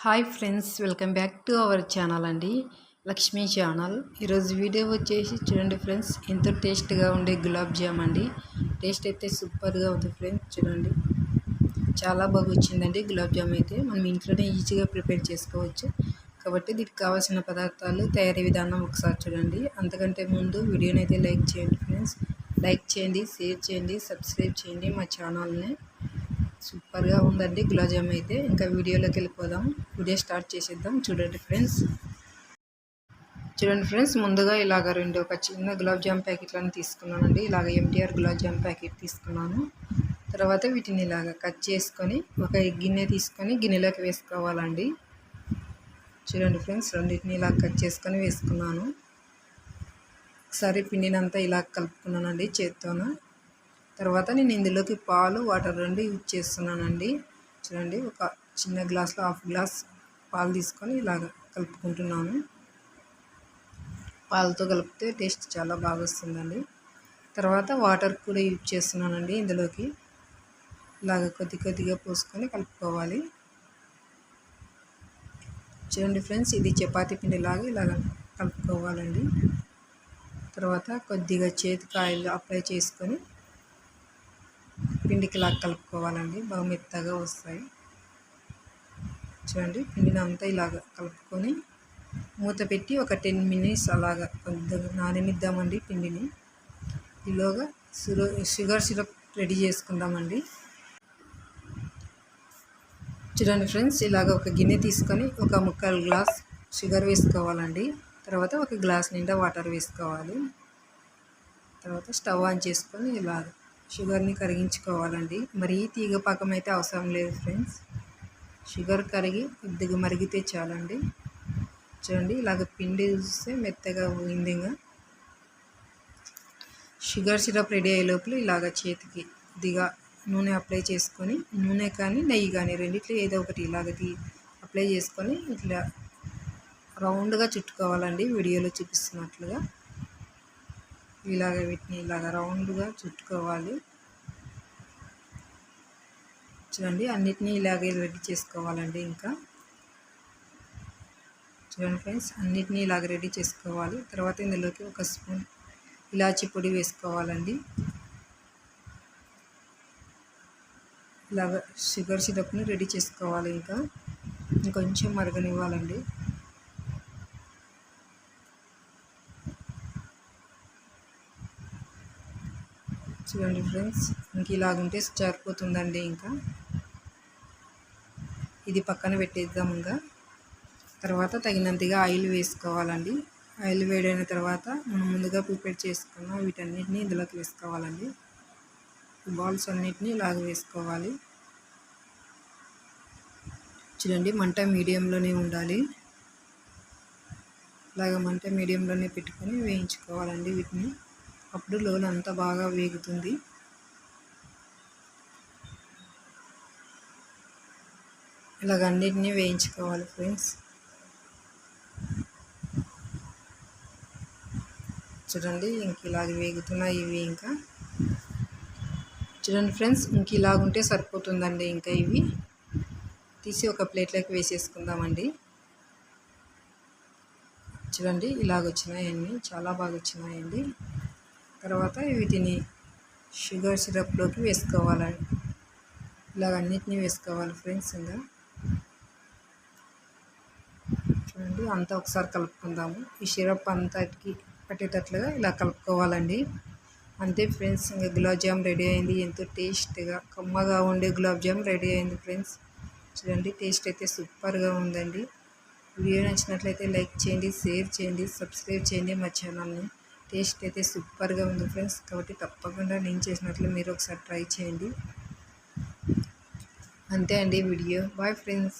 Hi friends welcome back to our channel అండి. Lakshmi channel. ఈరోజు video వచ్చేసి చూడండి ఫ్రెండ్స్ ఎంతో టేస్ట్గా ఉండే గులాబ్ జామ్ అండి. టేస్ట్ అయితే సూపర్గా ఉంది ఫ్రెండ్స్ చూడండి. చాలా బాగా వచ్చిందండి గులాబ్ జామ్ అయితే. మనం ఇంట్లోనే ఈజీగా ప్రిపేర్ చేసుకోవచ్చు. కాబట్టి దీనికి కావాల్సిన పదార్థాలు తయారీ విధానం ఒకసారి చూడండి. అంతకంటే ముందు వీడియోని అయితే లైక్ చేయండి ఫ్రెండ్స్. లైక్ చేయండి షేర్ చేయండి సబ్స్క్రైబ్ చేయండి మా ఛానల్ని. సూపర్గా ఉందండి గులాబ్ జామ్ అయితే. ఇంకా వీడియోలోకి వెళ్ళిపోదాం. వీడియో స్టార్ట్ చేసేద్దాం. చూడండి ఫ్రెండ్స్. చూడండి ఫ్రెండ్స్ ముందుగా ఇలాగ రెండు ఒక చిన్న గులాబ్ జామ్ ప్యాకెట్లను తీసుకున్నానండి. ఇలాగ ఎంటీఆర్ గులాబ్ జామ్ ప్యాకెట్ తీసుకున్నాను. తర్వాత వీటిని ఇలాగ కట్ చేసుకొని ఒక గిన్నె తీసుకొని గిన్నెలోకి వేసుకోవాలండి. చూడండి ఫ్రెండ్స్ రెండింటిని ఇలా కట్ చేసుకొని వేసుకున్నాను. ఒకసారి పిండినంతా ఇలా కలుపుకున్నానండి చేత్తోన. తర్వాత నేను ఇందులోకి పాలు వాటర్ రెండు యూజ్ చేస్తున్నానండి. చూడండి ఒక చిన్న గ్లాస్లో హాఫ్ గ్లాస్ పాలు తీసుకొని ఇలాగ కలుపుకుంటున్నాను. పాలతో కలిపితే టేస్ట్ చాలా బాగా వస్తుందండి. తర్వాత వాటర్ కూడా యూజ్ చేస్తున్నానండి ఇందులోకి. ఇలాగ కొద్ది కొద్దిగా పోసుకొని కలుపుకోవాలి. చూడండి ఫ్రెండ్స్ ఇది చపాతీ పిండిలాగా ఇలాగ కలుపుకోవాలండి. తర్వాత కొద్దిగా చేతికి ఆయిల్ అప్లై చేసుకొని పిండికి లాగా కలుపుకోవాలండి. బాగా మెత్తగా వస్తాయి. చూడండి పిండిని అంతా ఇలాగ కలుపుకొని మూత పెట్టి ఒక టెన్ మినిట్స్ అలాగ కొద్దిగా నాననిద్దామండి పిండిని. ఈలోగా సురో షుగర్ సిరప్ రెడీ చేసుకుందామండి. చూడండి ఫ్రెండ్స్ ఇలాగ ఒక గిన్నె తీసుకొని ఒక ముక్కలు గ్లాస్ షుగర్ వేసుకోవాలండి. తర్వాత ఒక గ్లాస్ నిండా వాటర్ వేసుకోవాలి. తర్వాత స్టవ్ ఆన్ చేసుకొని ఇలాగ షుగర్ని కరిగించుకోవాలండి. మరీ తీగ పాకం అయితే అవసరం లేదు ఫ్రెండ్స్. షుగర్ కరిగి కొద్దిగా మరిగితే చాలండి. చూడండి ఇలాగ పిండి చూస్తే మెత్తగా పోయింది ఇంకా. షుగర్ సిరప్ రెడీ అయ్యే లోపల ఇలాగ చేతికి కొద్దిగా నూనె అప్లై చేసుకొని నూనె కానీ నెయ్యి కానీ రెండిట్లో ఏదో ఒకటి ఇలాగ అప్లై చేసుకొని ఇట్లా రౌండ్గా చుట్టుకోవాలండి. వీడియోలో చూపిస్తున్నట్లుగా. ఇలాగ వీటిని ఇలాగ రౌండ్గా చుట్టుకోవాలి. చూడండి అన్నిటినీ ఇలాగే రెడీ చేసుకోవాలండి ఇంకా. చూడండి ఫ్రెండ్స్ అన్నిటినీ ఇలాగ రెడీ చేసుకోవాలి. తర్వాత ఇందులోకి ఒక స్పూన్ ఇలాచి పొడి వేసుకోవాలండి. ఇలాగ షుగర్ సిరప్ని రెడీ చేసుకోవాలి ఇంకా. ఇంకొంచెం మరగనివ్వాలండి. చూడండి ఫ్రెండ్స్. ఇంక ఇలాగుంటే సరిపోతుందండి ఇంకా. ఇది పక్కన పెట్టేద్దాం ఇంకా. తర్వాత తగినంతగా ఆయిల్ వేసుకోవాలండి. ఆయిల్ వేడైన తర్వాత మనం ముందుగా ప్రిపేర్ చేసుకున్న వీటన్నిటిని ఇందులోకి వేసుకోవాలండి. బాల్స్ అన్నిటిని ఇలాగ వేసుకోవాలి. చూడండి మంట మీడియంలోనే ఉండాలి. ఇలాగ మంట మీడియంలోనే పెట్టుకొని వేయించుకోవాలండి వీటిని. అప్పుడు లోన్ అంతా బాగా వేగుతుంది. ఇలాగ అన్నిటినీ వేయించుకోవాలి ఫ్రెండ్స్. చూడండి ఇంక ఇలాగ వేగుతున్నాయి ఇవి ఇంకా. చూడండి ఫ్రెండ్స్ ఇంక ఇలాగుంటే సరిపోతుందండి ఇంకా ఇవి. తీసి ఒక ప్లేట్లోకి వేసేసుకుందామండి. చూడండి ఇలాగ వచ్చినాయండి చాలా బాగా వచ్చినాయండి. తర్వాత వీటిని షుగర్ సిరప్లోకి వేసుకోవాలండి. ఇలాగ అన్నిటినీ వేసుకోవాలి ఫ్రెండ్స్ ఇంకా చూడండి అంతా ఒకసారి కలుపుకుందాము. ఈ సిరప్ అంతటికి పట్టేటట్లుగా ఇలా కలుపుకోవాలండి. అంతే ఫ్రెండ్స్ ఇంకా గులాబ్ జామ్ రెడీ అయింది. ఎంతో టేస్ట్గా కమ్మగా ఉండే గులాబ్ జామ్ రెడీ అయింది ఫ్రెండ్స్. చూడండి టేస్ట్ అయితే సూపర్గా ఉందండి. వీడియో నచ్చినట్లయితే లైక్ చేయండి షేర్ చేయండి సబ్స్క్రైబ్ చేయండి మా ఛానల్ని. టేస్ట్ అయితే సూపర్గా ఉంది ఫ్రెండ్స్. కాబట్టి తప్పకుండా నేను చేసినట్లు మీరు ఒకసారి ట్రై చేయండి. అంతే అండి వీడియో. Bye friends.